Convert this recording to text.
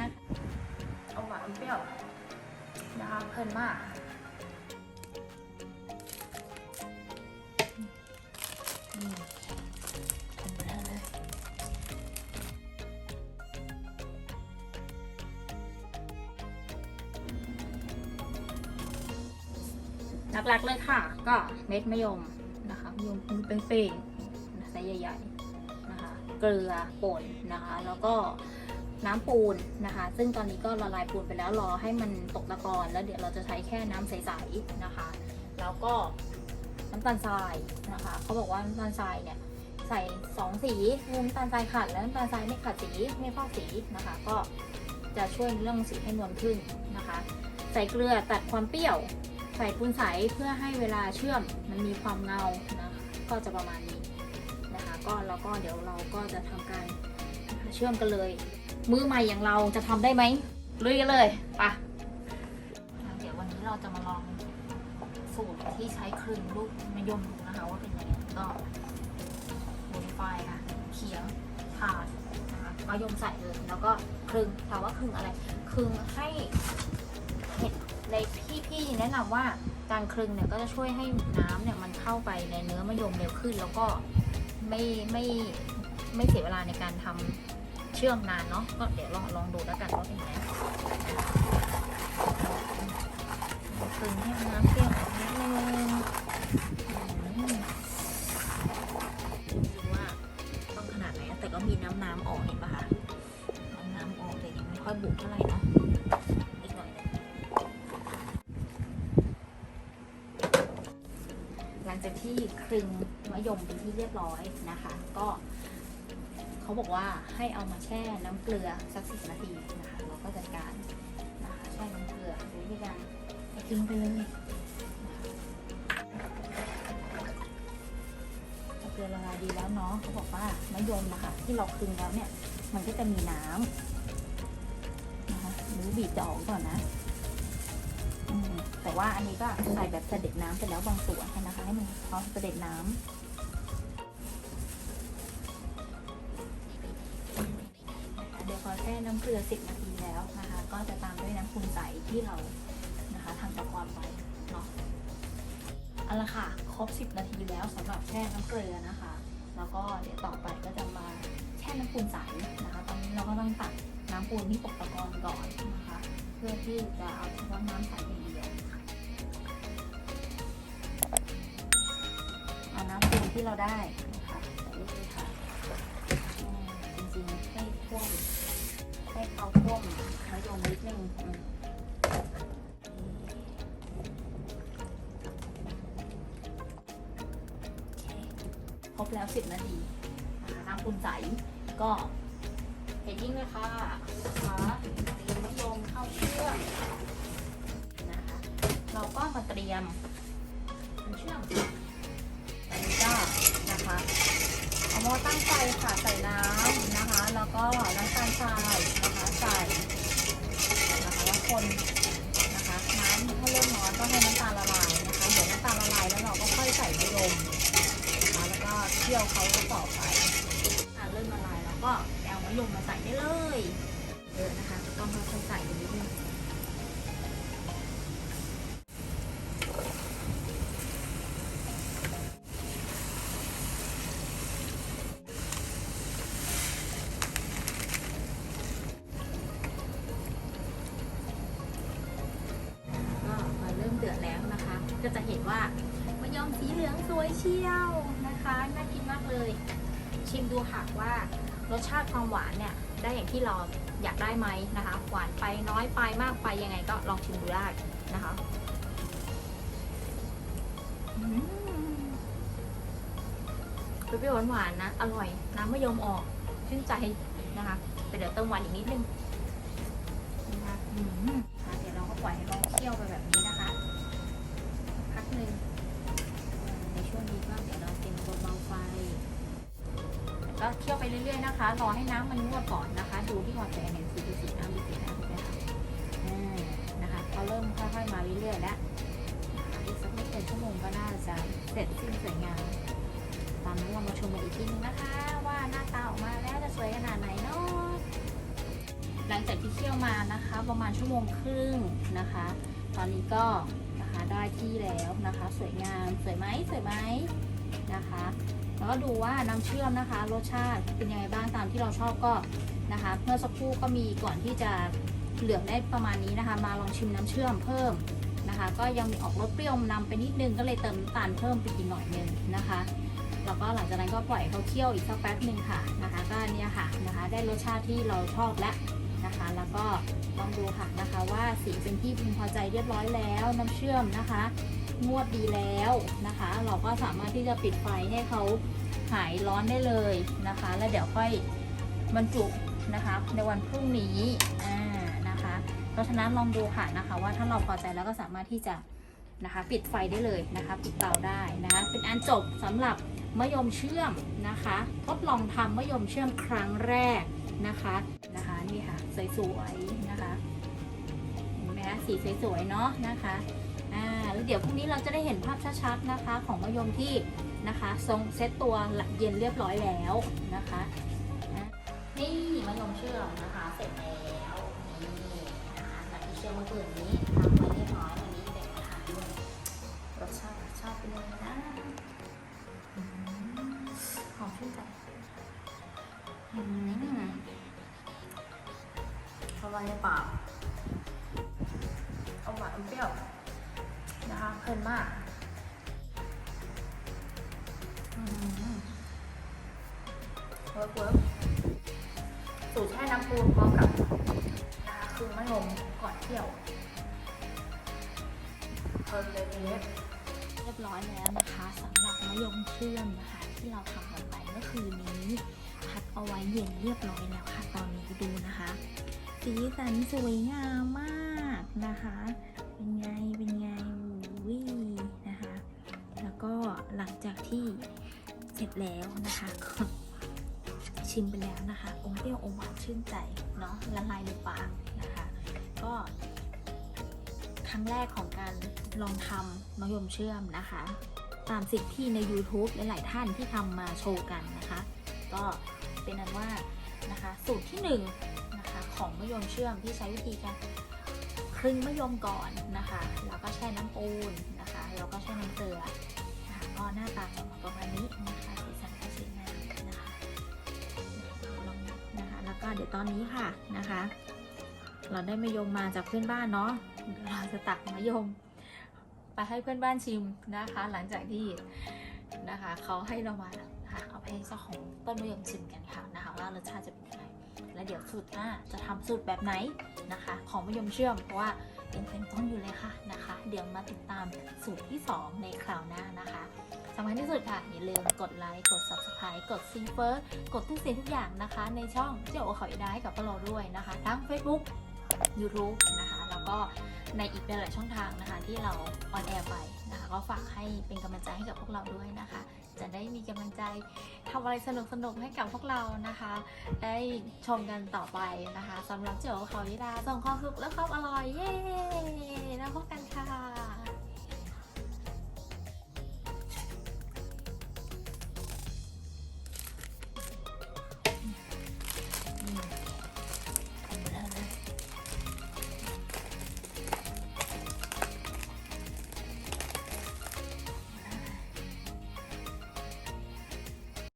นะเอาหวานเปรี้ยวนะคะเพลินมากอืมทำไปได้เลยหลักๆเลยค่ะ ก็เม็ดมะยมนะคะมะยมเป็นเฟงไซส์ใหญ่ๆนะคะ เกลือป่นนะคะ แล้วก็ น้ำปูนนะคะ ซึ่งตอนนี้ก็ละลายปูนไปแล้วรอให้มันตกตะกอนแล้วเดี๋ยวเราจะใช้แค่น้ำใสๆนะคะ แล้วก็น้ำตาลทรายนะคะเขาบอกว่าน้ำตาลทรายเนี่ยใส่สองสีคือน้ำตาลทรายขัดและน้ำตาลทรายไม่ขัดสีไม่ฟอกสีนะคะ ก็จะช่วยเรื่องสีให้นวลขึ้นนะคะ ใส่เกลือตัดความเปรี้ยว ใส่ปูนใสเพื่อให้เวลาเชื่อมมันมีความเงานะคะก็จะประมาณนี้นะคะ ก็แล้วก็เดี๋ยวเราก็จะทำการเชื่อมกันเลย มือใหม่อย่างเราจะทำได้ไหมลุยกันเลยไปะเดี๋ยววันนี้เราจะมาลองสูตรที่ใช้คลึงลูกมะยมดูนะคะว่าเป็นยังไงก็โมดิฟายค่ะเขียงถาดนะคะมะยมใส่เลยแล้วก็คลึงถามว่าคลึงอะไรคลึงให้เห็ดในพี่พี่แนะนำว่าการคลึงเนี่ยก็จะช่วยให้น้ำเนี่ยมันเข้าไปในเนื้อมะยมเร็วขึ้น แล้วก็ไม่ไม่ไม่เสียเวลาในการทำ เชื่อมนานเนาะก็เดี๋ยวลองลองดูแล้วกันว่าเป็นยังไงคลึงให้น้ำเปรี้ยวออกนิดนึงดูว่าต้องขนาดไหนแต่ก็มีน้ำน้ำออกเห็นปะคะน้ำน้ำออกแต่ยังไม่ค่อยบุกเท่าไหร่เนาะอีกหน่อยหนึงหลังจากที่คลึงมะยมเป็นที่เรียบร้อยนะคะ ก็ เขาบอกว่าให้เอามาแช่น้ำเกลือสักสิบนาทีนะคะเราก็จัดการนะคะแช่น้ำเกลือโดยที่การให้ทิ้งไปเลยเกลือละลายดีแล้วเนาะเขาบอกว่ามะยมนะคะที่เราคึงแล้วเนี่ย มันก็จะมีน้ำนะคะหรือบีบจะออกก่อนนะแต่ว่าอันนี้ก็ใส่แบบเสด็จน้ำไปแล้วบางส่วนนะคะ ให้มันเขาเสด็จน้ำ กลือ 10 นาทีแล้วนะคะ ก็จะตามด้วยน้ำคูณใสที่เรานะคะทำตะกอนไว้เนาะเอาละค่ะ ครบ 10 นาทีแล้วสำหรับแช่น้ำเกลือนะคะ แล้วก็เดี๋ยวต่อไปก็จะมาแช่น้ำปูนใสนะคะ ตอนนี้เราก็ต้องตักน้ำปูนที่ตกตะกอนก่อนนะคะ เพื่อที่จะเอาเฉพาะน้ำใสอย่างเดียวเอาน้ำปูนที่เราได้นะคะใส่ค่ะจริงๆให้ท่วม ให้เขาท่วมมะยมนิดนึงครบแล้ว 10 นาทีน้ำปูนใสก็เททิ้งเลยค่ะนะคะเตรียมมะยมเข้าเชื่อมนะคะ เราก็มาเตรียมน้ำเชื่อมอันนี้ก็นะคะ เอาหม้อตั้งไฟค่ะใส่น้ำ ก็น้ำตาลทรายนะคะใส่นะคะแล้วคนนะคะน้ำถ้าเริ่มร้อนก็ให้น้ำตาลละลายนะคะเดี๋ยวน้ำตาลละลายแล้วเราก็ค่อยใส่มะยมนะคะแล้วก็เคี่ยวเขาต่อไปอะเริ่มละลายแล้วก็เอามะยมมาใส่ได้เลยเยอะนะคะต้องค่อยๆใส่ ว่ามะยมสีเหลืองสวยเชี่ยวนะคะน่ากินมากเลย ชิมดูค่ะว่ารสชาติความหวานเนี่ยได้อย่างที่เราอยากได้ไหมนะคะ หวานไปน้อยไปมากไปยังไงก็ลองชิมดูได้นะคะเปรี้ยวหวานๆนะ อร่อย น้ำมะยมออก ชื่นใจนะคะแต่เดี๋ยวเติมหวานอีกนิดนึงนะคะอืมค่ะเดี๋ยวเราก็ปล่อยให้เขาเคี่ยวไปแบบนี้ หนึ่งในช่วงนี้ก็เดี๋ยวเราเตรียมตัวเบาไฟก็เคี่ยวไปเรื่อยๆนะคะ รอให้น้ำมันงวดก่อนนะคะ ดูที่ความแดงเห็นสีสีน้ำดูสีน้ำถูกไหมคะนะคะพอเริ่มค่อยๆมาเรื่อยๆแล้วอีกสักไม่เกินชั่วโมงก็น่าจะเสร็จสิ้นสวยงามตามนั้นเรามาชมกันอีกทีนึงนะคะ ว่าหน้าตาออกมาแล้วจะสวยขนาดไหนเนาะหลังจากที่เคี่ยวมานะคะ ประมาณชั่วโมงครึ่งนะคะ ตอนนี้ก็ ได้ที่แล้วนะคะ สวยงามสวยไหมสวยไหมนะคะ แล้วก็ดูว่าน้ำเชื่อมนะคะ รสชาติเป็นยังไงบ้างตามที่เราชอบก็นะคะ เมื่อสักครู่ก็มีก่อนที่จะเหลืองได้ประมาณนี้นะคะ มาลองชิมน้ำเชื่อมเพิ่มนะคะ ก็ยังมีออกรสเปรี้ยวนำไปนิดนึงก็เลยเติมน้ำตาลเพิ่มไปอีกหน่อยนึงนะคะแล้วก็หลังจากนั้นก็ปล่อยเขาเคี่ยวอีกสักแป๊บหนึ่งค่ะนะคะ ก็เนี่ยค่ะนะคะ ได้รสชาติที่เราชอบแล้วนะคะ แล้วก็ลองดู สีเป็นที่พึงพอใจเรียบร้อยแล้ว น้ำเชื่อมนะคะงวดดีแล้วนะคะ เราก็สามารถที่จะปิดไฟให้เขาหายร้อนได้เลยนะคะ แล้วเดี๋ยวค่อยบรรจุนะคะ ในวันพรุ่งนี้อ่านะคะ เพราะฉะนั้นลองดูค่ะนะคะ ว่าถ้าเราพอใจแล้วก็สามารถที่จะนะคะ ปิดไฟได้เลยนะคะ ปิดเตาได้นะคะ เป็นอันจบสำหรับมะยมเชื่อมนะคะ ทดลองทำมะยมเชื่อมครั้งแรกนะคะนะคะนี่ค่ะสวยๆนะคะ นไหมคะ สีสวยๆเนาะนะคะอ่าแล้วเดี๋ยวพรุ่งนี้เราจะได้เห็นภาพชัดๆนะคะ ของมะยมที่นะคะทรงเซตตัวเย็นเรียบร้อยแล้วนะคะอะนี่มะยมเชื่อมนะคะ เสร็จแล้วนี่นะคะจากที่เชื่อมเมื่อคืนนี้ทำไปเรียบร้อยวันนี้เด็กมาทานด้วยรสชาติชอบเป็นยังไงนะอืมหอมชื่นใจอืมอร่อยในปากเอาหวามเปรี้ยวนะคะเพลินมากเวิร์กเวิร์กสูตรแช่น้ำปูพร้อมกับนะคะคือมะยมก่อนเที่ยวเพลินเลยเรียบร้อยแล้วนะคะสำหรับมะยมเชื่อมนะคะที่เราทำกันไปเมื่อคืนนี้พักเอาไว้เย็นเรียบร้อยแล้วค่ะ ตอนนี้ดูนะคะ สีสันสวยงามมากนะคะ เป็นไง เป็นไงวินะคะ แล้วก็หลังจากที่เสร็จแล้วนะคะชิมไปแล้วนะคะ อมเปรี้ยวอมหวานชื่นใจเนาะละลายในปากนะคะ ก็ครั้งแรกของการลองทำมะยมเชื่อมนะคะ ตามสิ่งที่ใน YouTube หลาย ๆ ท่านที่ทำมาโชว์กันนะคะ ก็เป็นนั้นว่านะคะ สูตรที่หนึ่งนะคะของมะยมเชื่อมที่ใช้วิธีการ ครึ่งมะยมก่อนนะคะ แล้วก็แช่น้ำปูนนะคะ แล้วก็แช่น้ำเกลือนะคะก็หน้าตาจะออกประมาณนี้นะคะสีสันก็สวยงามนะคะลองนับนะคะ แล้วก็เดี๋ยวตอนนี้ค่ะนะคะ เราได้มะยมมาจากเพื่อนบ้านเนาะเราจะตักมะยม ไปให้เพื่อนบ้านชิมนะคะ หลังจากที่นะคะเขาให้เรามาค่ะเอาไปให้เจ้าของต้นมะยมชิมกันค่ะนะคะว่ารสชาติจะเป็นยังไง แล้วเดี๋ยวสูตรหน้าจะทำสูตรแบบไหนนะคะ ของมะยมเชื่อมเพราะว่าเป็นเป็นต้นอยู่เลยค่ะนะคะ เดี๋ยวมาติดตามสูตรที่ 2 ในคราวหน้านะคะสำคัญที่สุดค่ะ อย่าลืมกดไลค์กด subscribe กดซิงเฟิร์กดทุกสิ่งทุกอย่างนะคะ ในช่องเจ้าโอเขาอีได้กับพวกเราด้วยนะคะ ทั้ง Facebook YouTube นะคะ แล้วก็ในอีกหลายๆช่องทางนะคะ ที่เราออนแอร์ไป ก็ฝากให้เป็นกำลังใจให้กับพวกเราด้วยนะคะ จะได้มีกำลังใจทำอะไรสนุกสนุกให้กับพวกเรานะคะ ได้ชมกันต่อไปนะคะสำหรับเจ้าเขายิดาส่งความสุขและความอร่อยเย้แล้วพบกันค่ะ